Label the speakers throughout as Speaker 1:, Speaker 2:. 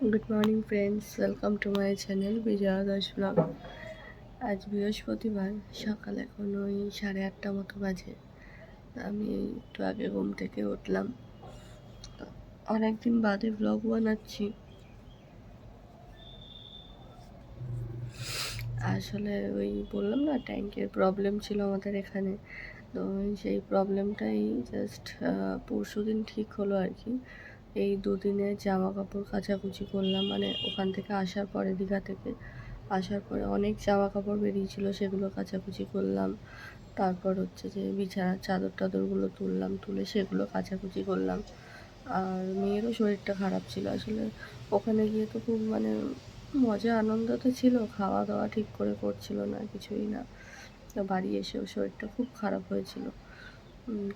Speaker 1: Good morning friends welcome to my channel Bijoya Das blog আজ বৃহস্পতিবার, সকাল এখন ওই সাড়ে আটটা মতো বাজে। আমি একটু আগে ঘুম থেকে উঠলাম। অনেকদিন বাদে ব্লগ বানাচ্ছি। আসলে ওই বললাম না, ট্যাঙ্কের প্রবলেম ছিল আমাদের এখানে। তো সেই প্রবলেমটাই জাস্ট পরশু দিন ঠিক হলো আর কি। এই দুদিনে জামা কাপড় কাচাকুচি করলাম। মানে ওখান থেকে আসার পরে, দীঘা থেকে আসার পরে অনেক জামা কাপড় বেরিয়েছিল, সেগুলো কাচাকুচি করলাম। তারপর হচ্ছে যে বিছানার চাদর টাদরগুলো তুললাম, তুলে সেগুলো কাচাকুচি করলাম। আর মেয়েরও শরীরটা খারাপ ছিল। আসলে ওখানে গিয়ে তো খুব মানে মজা, আনন্দ তো ছিল খাওয়া দাওয়া ঠিক করে করছিল না, কিছুই না। বাড়ি এসেও শরীরটা খুব খারাপ হয়েছিল।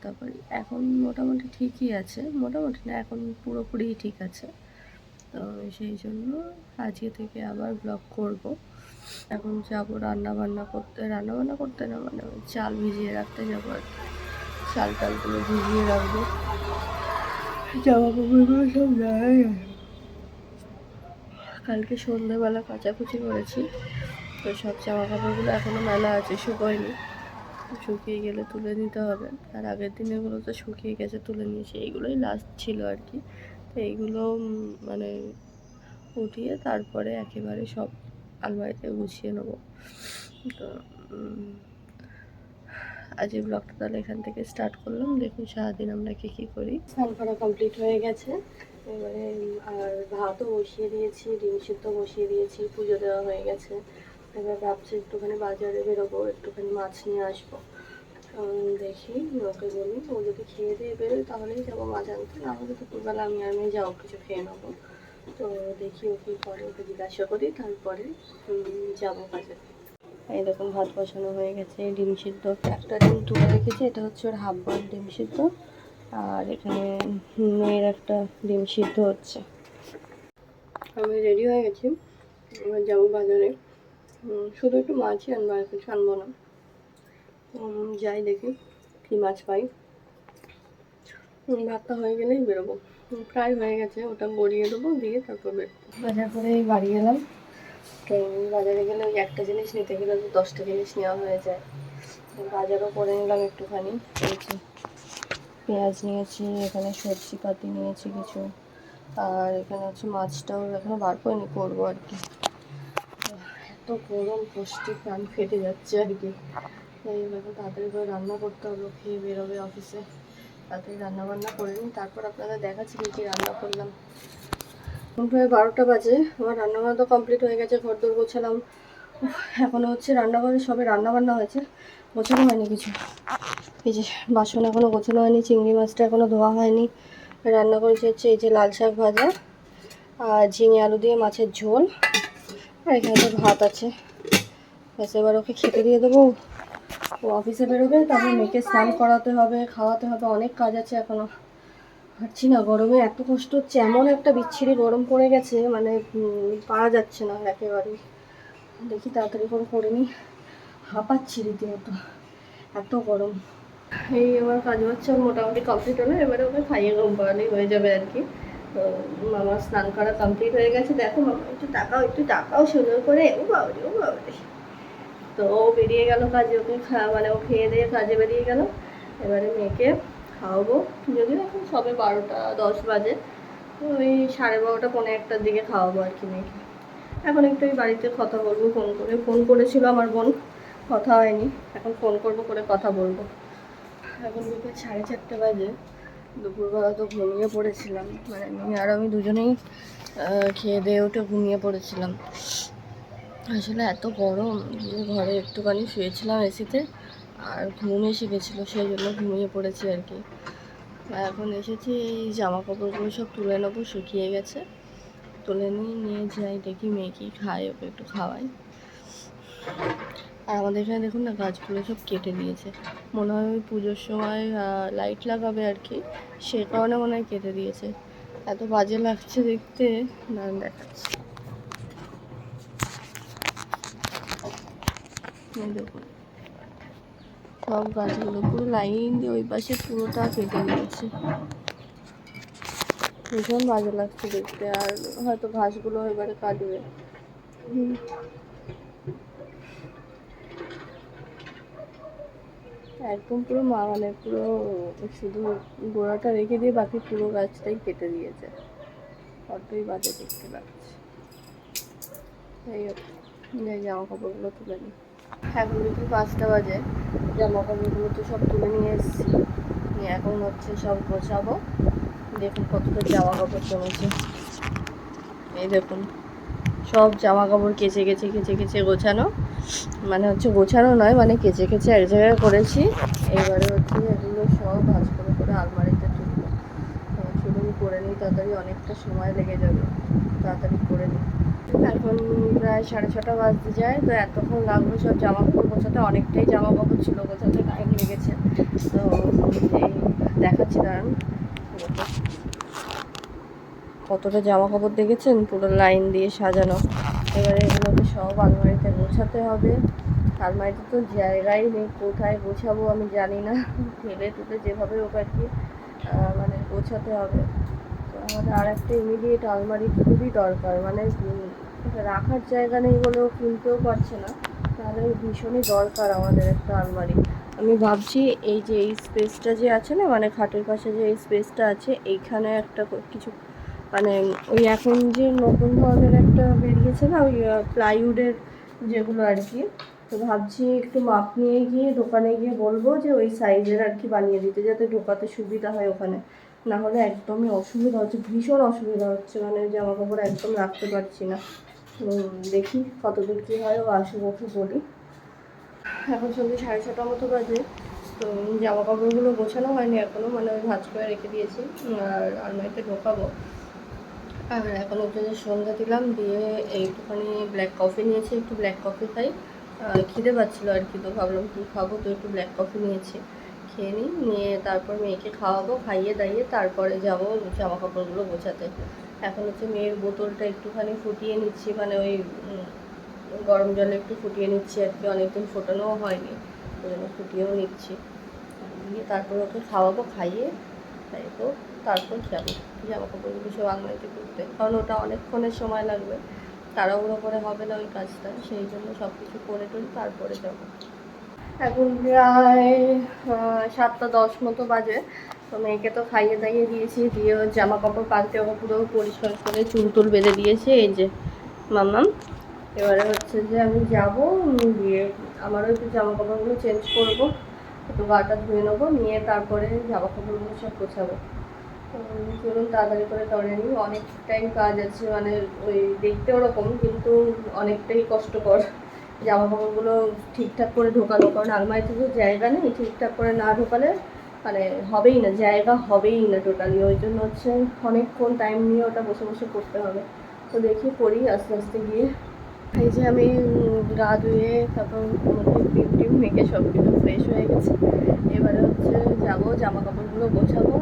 Speaker 1: তারপর এখন মোটামুটি ঠিকই আছে। মোটামুটি না, এখন পুরোপুরিই ঠিক আছে। তো সেই জন্য আজকে থেকে আবার ব্লগ করব। এখন যাব রান্না বান্না করতে। রান্না বান্না করতে না মানে চাল ভিজিয়ে রাখতে যাব আর কি। চাল টালগুলো ভিজিয়ে রাখব। জামা কাপড়গুলো সব জায়গায় কালকে সন্ধ্যেবেলা কাচাকুচি করেছি। তো সব জামা কাপড়গুলো এখনও মেলা আছে, শুকোয়নি। শুকিয়ে গেলে তুলে নিতে হবে। আর আগের দিন এগুলো তো শুকিয়ে গেছে, তুলে নিয়েছি। এইগুলোই লাস্ট ছিল আর কি। তো এইগুলো মানে উঠিয়ে তারপরে একেবারে সব আলমারিতে গুছিয়ে নেব। তো আজ এই ব্লগটা তাহলে এখান থেকে স্টার্ট করলাম। দেখুন সারাদিন আমরা কী কী করি। স্নান করা কমপ্লিট হয়ে গেছে। এবারে আর ভাতও বসিয়ে দিয়েছি, ডিম সিদ্ধ বসিয়ে দিয়েছি, পুজো দেওয়া হয়ে গেছে। এবার ভাবছি একটুখানি বাজারে বেরোবো, একটুখানি মাছ নিয়ে আসব। দেখি ওকে বলি, ও যদি খেয়ে দিয়ে বেরোয় তাহলেই যাব মাছ আনতে, না হলে দুপুরবেলা আমি আর মেয়ে যাও কিছু খেয়ে নেব। তো দেখি ও কী করে, ওকে জিজ্ঞাসা করি, তারপরে যাব বাজারে। দেখুন, ভাত বসানো হয়ে গেছে, ডিম সিদ্ধ। একটা ডিম তুলে রেখেছি, এটা হচ্ছে ওর হাফ বয়েল ডিম সিদ্ধ। আর এখানে মেয়ের একটা ডিম সিদ্ধ হচ্ছে। আমি রেডি হয়ে গেছি, এবার যাব বাজারে। শুধু একটু মাছই আনব আর কিছু আনব না। যাই দেখি কী মাছ পাই। ভাতটা হয়ে গেলেই বেরোবো। প্রায় হয়ে গেছে ওটা গড়িয়ে দেবো দিয়ে তারপর বেরোবো। বাজার করে বাড়ি গেলাম তো বাজারে গেলে ওই একটা জিনিস নিতে গেলে তো দশটা জিনিস নেওয়া হয়ে যায়। বাজারও করে নিলাম একটুখানি। পেঁয়াজ নিয়েছি এখানে সবজি পাতি নিয়েছি কিছু। আর এখানে হচ্ছে মাছটাও এখনও বার করিনি করব আর কি। এত গরম, পুষ্টি প্রাণ ফেটে যাচ্ছে আর কি। এই এখন তাড়াতাড়ি করে রান্না করতে হবে, খেয়ে বেরোবে অফিসে। তাড়াতাড়ি রান্না বান্না করে নিই, তারপর আপনাদের দেখাচ্ছি কী কী রান্না করলাম। প্রায় বারোটা বাজে, আমার রান্নাবান্না তো কমপ্লিট হয়ে গেছে ঘর দৌড় গোছালাম এখনও হচ্ছে রান্নাঘরে সবে রান্না বান্না হয়েছে, গোছানো হয়নি কিছু। এই যে বাসন এখনও গোছানো হয়নি, চিংড়ি মাছটা এখনও ধোয়া হয়নি। রান্না করেছি হচ্ছে এই যে লাল শাক ভাজা, আর ঝিঙে আলু দিয়ে মাছের ঝোল। আর এখানে তো ভাত আছে। এবার ওকে খেতে দিয়ে দেবো। ও অফিসে বেরোবে, তারপর মেয়েকে স্নান করাতে হবে, খাওয়াতে হবে, অনেক কাজ আছে এখনও পারছি না, গরমে এত কষ্ট হচ্ছে, এমন একটা বিচ্ছিরি গরম পড়ে গেছে মানে পারা যাচ্ছে না একেবারেই। দেখি তাড়াতাড়ি করে করে নিই। হাঁপাচ্ছি রীতিমতো, এত গরম। এই আমার কাজ বাচ্চা মোটামুটি কমপ্লিট হলো, এবারে ওকে খাইয়ে ঘুম পাড়ালেই হয়ে যাবে আর কি। তো মামা স্নান করা কমপ্লিট হয়ে গেছে। দেখো মামা একটু টাকাও একটু টাকাও সুন্দর করে। ও বাবরি ও বাবরি তো ও বেরিয়ে গেল কাজে, ওকে মানে ও খেয়ে দিয়ে কাজে বেরিয়ে গেল। এবারে মেয়েকে খাওয়াবো। যদিও এখন সবে বারোটা, দশ বাজে। ওই সাড়ে বারোটা পনেরো একটার দিকে খাওয়াবো আর কি মেয়েকে। এখন একটু ওই বাড়িতে কথা বলব ফোন করে ফোন করেছিল আমার বোন। কথা হয়নি। এখন ফোন করব, করে কথা বলব। এখন বিকেল সাড়ে চারটে বাজে। দুপুরবেলা তো ঘুমিয়ে পড়েছিলাম। মানে আমি আর আমি দুজনেই খেয়ে দিয়ে উঠে ঘুমিয়ে পড়েছিলাম। আসলে এত গরম যে ঘরে একটুখানি শুয়েছিলাম এসিতে, আর ঘুম এসে গেছিল, সেই জন্য ঘুমিয়ে পড়েছি আর কি। এখন এসেছি, এই জামা কাপড়গুলো সব তুলে নেব, শুকিয়ে গেছে। তুলে নিয়ে নিয়ে যাই, দেখি মেয়ে কি খায়, ওকে একটু খাওয়াই। আর আমাদের এখানে দেখুন না, গাছগুলো সব কেটে দিয়েছে। মনে হয় ওই পুজোর সময় লাইট লাগাবে আর কি, সে কারণে মনে হয় কেটে দিয়েছে। এত বাজে লাগছে দেখতে। না দেখাচ্ছি। দেখুন, সব গাছগুলো পুরো লাইন দিয়ে ওই পাশে পুরোটা কেটে দিয়েছে। ভীষণ বাজে লাগছে দেখতে, আর হয়তো ঘাসগুলো এবারে কাটবে। একদম পুরো মানে পুরো শুধু গোড়াটা রেখে দিয়ে বাকি পুরো গাছটাই কেটে দিয়েছে। অতই বাজে দেখতে লাগছে। এই জামা কাপড়গুলো তুলে নিই। এখন বিকেল পাঁচটা বাজে। জামা কাপড়গুলো তো সব তুলে নিয়ে এসেছি। এখন হচ্ছে সব গোছাবো। দেখুন কতটা জামা কাপড় জমেছে। এই দেখুন, সব জামা কাপড় কেচে কেচে কেচে কেচে গোছানো। মানে হচ্ছে গোছানো নয় মানে কেচে কেচে এক জায়গায় করেছি। এবারে হচ্ছে এগুলো সব ভাজ করে করে আলমারিতে তুলবো। চলুন করে নিই, তাড়াতাড়ি অনেকটা সময় লেগে যাবে। তাড়াতাড়ি করে নিই। এখন প্রায় সাড়ে ছটা বাজতে যায়, তো এতক্ষণ লাগল সব জামা কাপড় গোছাতে। অনেকটাই জামা কাপড় ছিল, গোছাতে টাইম লেগেছে। তো এই দেখাচ্ছি, দাঁড়ান। কতটা জামা কাপড় দেখেছেন? পুরো লাইন দিয়ে সাজানো। এবারে এগুলোকে সব আলমারিতে গোছাতে হবে। আলমারিতে তো জায়গাই নেই, কোথায় গোছাবো আমি জানি না। ঠেলে তুলে যেভাবে হোক আর কি মানে গোছাতে হবে। তো আমাদের আর একটা ইমিডিয়েট আলমারি খুবই দরকার। মানে রাখার জায়গা নেই বলেও কিনতেও পারছে না। তাহলে ভীষণই দরকার আমাদের একটা আলমারি। আমি ভাবছি এই যে এই স্পেসটা যে আছে না মানে খাটের পাশে যে এই স্পেসটা আছে, এইখানে একটা কিছু মানে ওই এখন যে নতুন ধরনের একটা বেরিয়েছে না, ওই প্লাইউডের যেগুলো আর কি, তো ভাবছি একটু মাপ নিয়ে গিয়ে দোকানে গিয়ে বলব যে ওই সাইজের আর কি বানিয়ে দিতে, যাতে ঢোকাতে সুবিধা হয় ওখানে। না হলে একদমই অসুবিধা হচ্ছে, ভীষণ অসুবিধা হচ্ছে মানে জামা কাপড় একদম রাখতে পারছি না। দেখি কতদূর কী হয়, ও আসুক, ওকে বলি। এখন সন্ধ্যে সাড়ে ছটা মতো বাজে, তো জামা কাপড়গুলো গোছানো হয়নি এখনও মানে ওই ভাঁজ করে রেখে দিয়েছি আর আলমারিতে ঢোকাবো। আর এখন যে সন্ধ্যা দিলাম, দিয়ে একটুখানি ব্ল্যাক কফি নিয়েছি, একটু ব্ল্যাক কফি খাই। খিদে পাচ্ছিলো আর কি, তো ভাবলাম কী খাব, তো একটু ব্ল্যাক কফি নিয়েছি। খেয়ে নিই, নিয়ে তারপর মেয়েকে খাওয়াবো, খাইয়ে দাইয়ে তারপরে যাব জামা কাপড়গুলো গোছাতে। এখন হচ্ছে মেয়ের বোতলটা একটুখানি ফুটিয়ে নিচ্ছি মানে ওই গরম জলে একটু ফুটিয়ে নিচ্ছি আর কি, অনেকদিন ফোটানোও হয়নি, ওই জন্য ফুটিয়েও নিচ্ছি। দিয়ে তারপর ওকে খাওয়াবো, খাইয়ে তারপর তারপর যাব জামা কাপড়গুলো সব আলমারিতে করতে? কারণ ওটা অনেকক্ষণের সময় লাগবে। তাড়াহুড়ো করে হবে না ওই কাজটা, সেই জন্য সব কিছু করে টরে তারপরে যাব। এখন প্রায় সাতটা দশ মতো বাজে। তো মেয়েকে তো খাইয়ে দাইয়ে দিয়েছি, দিয়ে ওর জামা কাপড় পাল্টে ওকে পুরো পরিষ্কার করে চুল টুল বেঁধে দিয়েছে, এই যে মাম্মাম। এবারে হচ্ছে যে আমি যাব দিয়ে আমারও একটু জামা কাপড়গুলো চেঞ্জ করব। একটু গাটা ধুয়ে নেব, নিয়ে তারপরে জামা কাপড়গুলো সব গোছাবো। চলুন তাড়াতাড়ি করে করে নিই। অনেক টাইম কাজ আছে মানে ওই দেখতে ওরকম, কিন্তু অনেকটাই কষ্টকর। জামা কাপড়গুলো ঠিকঠাক করে ঢোকানো, কারণ আলমারিতে তো জায়গা নেই, ঠিকঠাক করে না ঢোকালে মানে হবেই না, জায়গা হবেই না টোটালি ওই জন্য হচ্ছে অনেকক্ষণ টাইম নিয়ে ওটা বসে বসে করতে হবে। তো দেখি করি আস্তে আস্তে গিয়ে। এই যে আমি গা ধুয়ে তারপর ক্রিম টিম মেখে সব কিছু ফ্রেশ হয়ে গেছে। এবারে হচ্ছে যাব জামা কাপড়গুলো গোছাবো।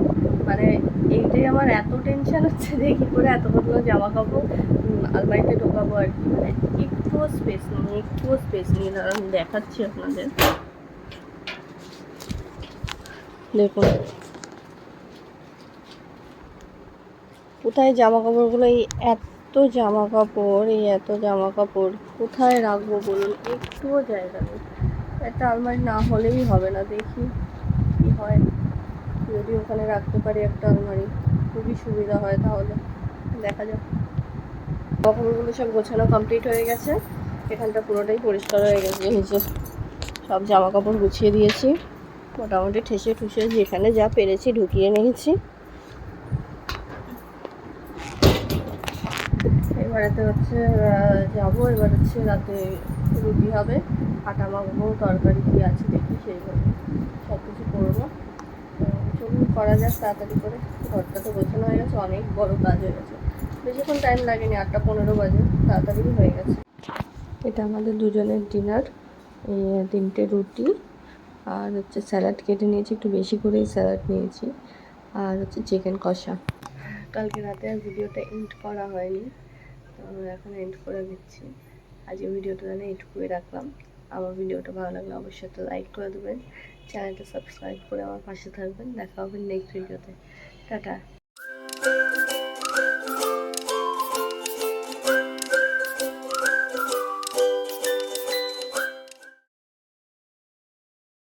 Speaker 1: মানে এইটাই আমার এত টেনশন হচ্ছে যে কী করে এতগুলো জামা কাপড় আলমারিতে ঢোকাবো আর কি। মানে একটুও স্পেস নেই, একটুও স্পেস নেই। দাঁড়ান দেখাচ্ছি আপনাদের। দেখুন। কোথায় জামা কাপড়গুলো এই এত জামা কাপড় এই এত জামা কাপড় কোথায় রাখব বলুন? একটুও জায়গা নেই। একটা আলমারি না হলেই হবে না। দেখি কি হয়। যদি ওখানে রাখতে পারি একটা আলমারি, খুবই সুবিধা হয় তাহলে। দেখা যাক। কাপড়গুলো সব গোছানো কমপ্লিট হয়ে গেছে। এখানটা পুরোটাই পরিষ্কার হয়ে গেছে। যে সব জামা কাপড় গুছিয়ে দিয়েছি। মোটামুটি ঠেসে ঠুসে যেখানে যা পেরেছি ঢুকিয়ে নিয়েছি। এবারেতে হচ্ছে যাব। এবার হচ্ছে রাতে রুটি হবে, আটা মাখবো, তরকারি কি আছে দেখি, সেইভাবে সব কিছু করব চলুন, করা যাক তাড়াতাড়ি করে। ঘরটা তো গোছানো হয়ে গেছে, অনেক বড় কাজ হয়ে গেছে। বেশিক্ষণ টাইম লাগেনি, আটটা পনেরো বাজে, তাড়াতাড়ি হয়ে গেছে। এটা আমাদের দুজনের ডিনার তিনটে রুটি, আর হচ্ছে স্যালাড কেটে নিয়েছি, একটু বেশি করেই স্যালাড নিয়েছি, আর হচ্ছে চিকেন কষা। কালকে রাতে আর ভিডিওটা এন্ড করা হয়নি। তো আমরা এখন এন্ড করে দিচ্ছি। আজকে ভিডিওটা জানি এটুকুই রাখলাম। আমার ভিডিওটা ভালো লাগলে অবশ্যই তো লাইক করে দেবেন। চ্যানেলটা সাবস্ক্রাইব করে আমার পাশে থাকবেন। দেখা হবে নেক্সট ভিডিওতে টাটা।